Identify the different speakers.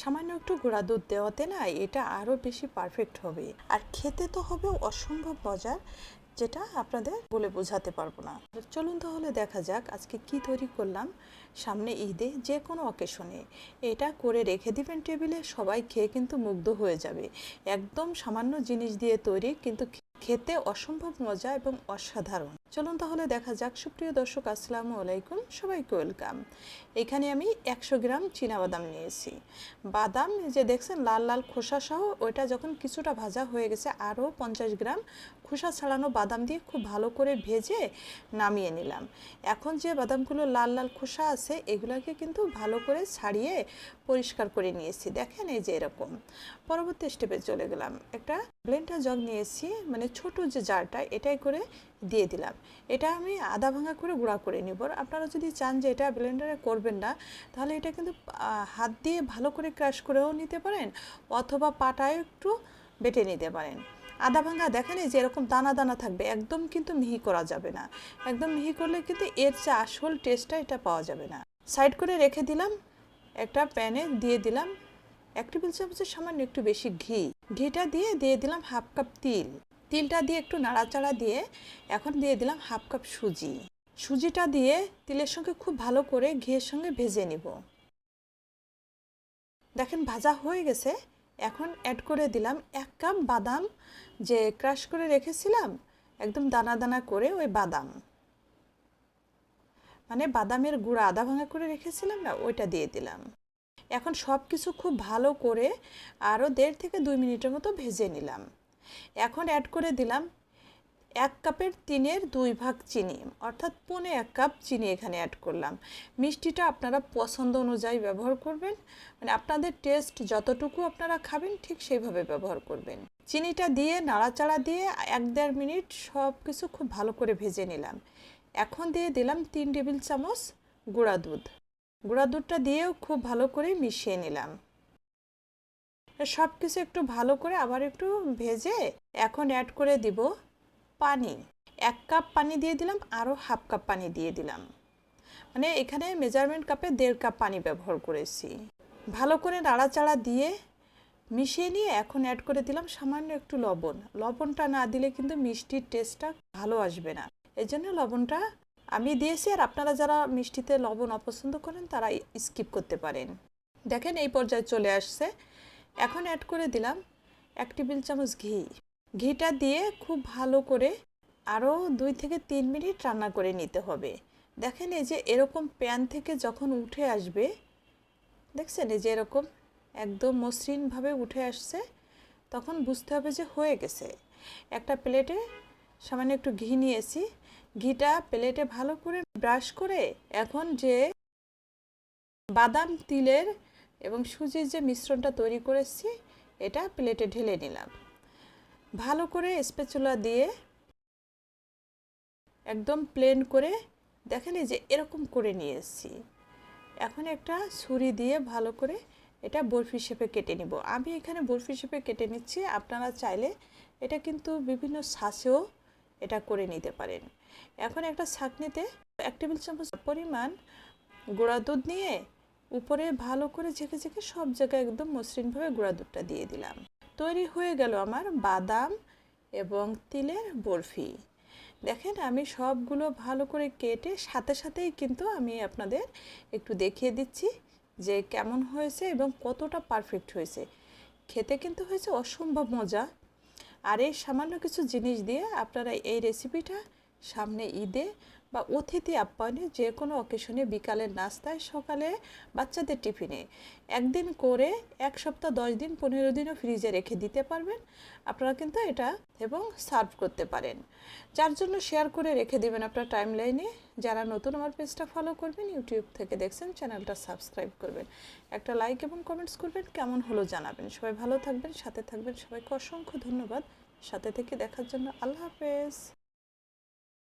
Speaker 1: সামান্য একটু গুঁড়া দুধ দেওয়াতে না এটা আরও বেশি পারফেক্ট হবে। আর খেতে তো হবে অসম্ভব মজার, যেটা আপনাদের বলে বোঝাতে পারব না। চলুন তাহলে দেখা যাক আজকে কি তৈরি করলাম সামনে ঈদে যে কোনো অকেশনে এটা করে রেখে দিবেন টেবিলে, সবাই খেয়ে কিন্তু মুগ্ধ হয়ে যাবে। একদম সামান্য জিনিস দিয়ে তৈরি, কিন্তু খেতে অসম্ভব মজা এবং অসাধারণ। চলুন তাহলে দেখা যাক। সুপ্রিয় দর্শক, আসসালামু আলাইকুম। সবাইকে ওয়েলকাম। এখানে আমি একশো গ্রাম বাদাম নিয়েছি। বাদাম যে দেখছেন, লাল লাল খোসা সহ, ওইটা যখন কিছুটা ভাজা হয়ে গেছে, আরও পঞ্চাশ গ্রাম খোসা ছাড়ানো বাদাম দিয়ে খুব ভালো করে ভেজে নামিয়ে নিলাম। এখন যে বাদামগুলো লাল লাল খোসা আছে, এগুলোকে কিন্তু ভালো করে ছাড়িয়ে পরিষ্কার করে নিয়েছি। দেখেন এই যে এরকম। পরবর্তী স্টেপে চলে গেলাম। একটা ব্লেন্ডার জগ নিয়েছি মানে ছোট যে জারটা, এটাই করে দিয়ে দিলাম। এটা আমি আধা ভাঙা করে গুঁড়া করে নিব। আপনারা যদি চান যে এটা ব্লেন্ডারে করবেন না, তাহলে এটা কিন্তু হাত দিয়ে ভালো করে ক্রাশ করেও নিতে পারেন অথবা পাটায় একটু বেটে নিতে পারেন। আদা ভাঙা দেখেন যে এরকম দানা দানা থাকবে, একদম কিন্তু মিহি করা যাবে না। একদম মিহি করলে কিন্তু এর যে আসল টেস্টটা এটা পাওয়া যাবে না। সাইড করে রেখে দিলাম, একটা প্যানে দিয়ে দিলাম, এক টেবিল চামচের সামান্য একটু বেশি ঘি। ঘিটা দিয়ে দিয়ে দিলাম হাফ কাপ তিল। তিলটা দিয়ে একটু নাড়াচাড়া দিয়ে এখন দিয়ে দিলাম হাফ কাপ সুজি। সুজিটা দিয়ে তিলের সঙ্গে খুব ভালো করে ঘিয়ের সঙ্গে ভেজে নিব। দেখেন ভাজা হয়ে গেছে। এখন অ্যাড করে দিলাম এক কাপ বাদাম যে ক্রাশ করে রেখেছিলাম, একদম দানা দানা করে ওই বাদাম। মানে বাদামের গুঁড়া আদা ভাঙা করে রেখেছিলাম না, ওইটা দিয়ে দিলাম। এখন সব কিছু খুব ভালো করে আরও দেড় থেকে দুই মিনিটের মতো ভেজে নিলাম। এখন অ্যাড করে দিলাম এক কাপের তিনের দুই ভাগ চিনি, অর্থাৎ পনে এক কাপ চিনি এখানে অ্যাড করলাম। মিষ্টিটা আপনারা পছন্দ অনুযায়ী ব্যবহার করবেন মানে আপনাদের টেস্ট যতটুকু আপনারা খাবেন ঠিক সেইভাবে ব্যবহার করবেন। চিনিটা দিয়ে, নাড়াচাড়া দিয়ে এক দেড় মিনিট সব কিছু খুব ভালো করে ভেজে নিলাম। এখন দিয়ে দিলাম তিন টেবিল চামচ গুঁড়া দুধ। গুঁড়া দুধটা দিয়েও খুব ভালো করে মিশিয়ে নিলাম। সব কিছু একটু ভালো করে আবার একটু ভেজে এখন অ্যাড করে দিব পানি। এক কাপ পানি দিয়ে দিলাম আরও হাফ কাপ পানি দিয়ে দিলাম। মানে এখানে মেজারমেন্ট কাপে দেড় কাপ পানি ব্যবহার করেছি। ভালো করে নাড়াচাড়া দিয়ে মিশিয়ে নিয়ে এখন অ্যাড করে দিলাম সামান্য একটু লবণ। লবণটা না দিলে কিন্তু মিষ্টির টেস্টটা ভালো আসবে না। এই জন্য লবণটা আমি দিয়েছি আর আপনারা যারা মিষ্টিতে লবণ অপছন্দ করেন তারা স্কিপ করতে পারেন। দেখেন এই পর্যায়ে চলে আসছে। এখন অ্যাড করে দিলাম এক টেবিল চামচ ঘি। ঘিটা দিয়ে খুব ভালো করে আরও দুই থেকে তিন মিনিট রান্না করে নিতে হবে। দেখেন এই যে এরকম প্যান থেকে যখন উঠে আসবে, দেখছেন এই যে এরকম একদম মসৃণভাবে উঠে আসছে, তখন বুঝতে হবে যে হয়ে গেছে। একটা প্লেটে সামান্য একটু ঘি নিয়েছি। ঘিটা প্লেটে ভালো করে ব্রাশ করে এখন যে বাদাম তিলের এবং সুজির যে মিশ্রণটা তৈরি করেছি, এটা প্লেটে ঢেলে নিলাম। ভালো করে স্পেচুলা দিয়ে একদম প্লেন করে দেখেন যে এরকম করে নিয়ে এসেছি এখন একটা ছুরি দিয়ে ভালো করে এটা বরফি শেপে কেটে নিব। আমি এখানে বরফি শেপে কেটে নিচ্ছি, আপনারা চাইলে এটা কিন্তু বিভিন্ন শ্বাসেও এটা করে নিতে পারেন। এখন একটা ছাঁকনিতে এক টেবিল চামচ পরিমাণ গুঁড়া দুধ নিয়ে উপরে ভালো করে ঝেঁকে ঝেঁকে সব জায়গায় একদম মসৃণভাবে গুঁড়া দুধটা দিয়ে দিলাম। তৈরি হয়ে গেল আমার বাদাম এবং তিলের বরফি। দেখেন আমি সবগুলো ভালো করে কেটে সাথে সাথেই কিন্তু আমি আপনাদের একটু দেখিয়ে দিচ্ছি যে কেমন হয়েছে এবং কতটা পারফেক্ট হয়েছে। খেতে কিন্তু হয়েছে অসম্ভব মজা। আর এই সামান্য কিছু জিনিস দিয়ে আপনারা এই রেসিপিটা সামনে ঈদে বা অতিথি আপ্যায়নে যে কোনো অকেশনে বিকালের নাস্তায় সকালে বাচ্চাদের টিফিনে। একদিন করে এক সপ্তাহ, দশ দিন, পনেরো দিনও ফ্রিজে রেখে দিতে পারবেন। আপনারা কিন্তু এটা এবং সার্ভ করতে পারেন। যার জন্য শেয়ার করে রেখে দেবেন আপনার টাইম লাইনে যারা নতুন আমার পেজটা ফলো করবেন ইউটিউব থেকে দেখছেন চ্যানেলটা সাবস্ক্রাইব করবেন। একটা লাইক এবং কমেন্টস করবেন, কেমন হলো জানাবেন। সবাই ভালো থাকবেন, সাথে থাকবেন। সবাইকে অসংখ্য ধন্যবাদ। সাথে থেকে দেখার জন্য আল্লাহ হাফেজ।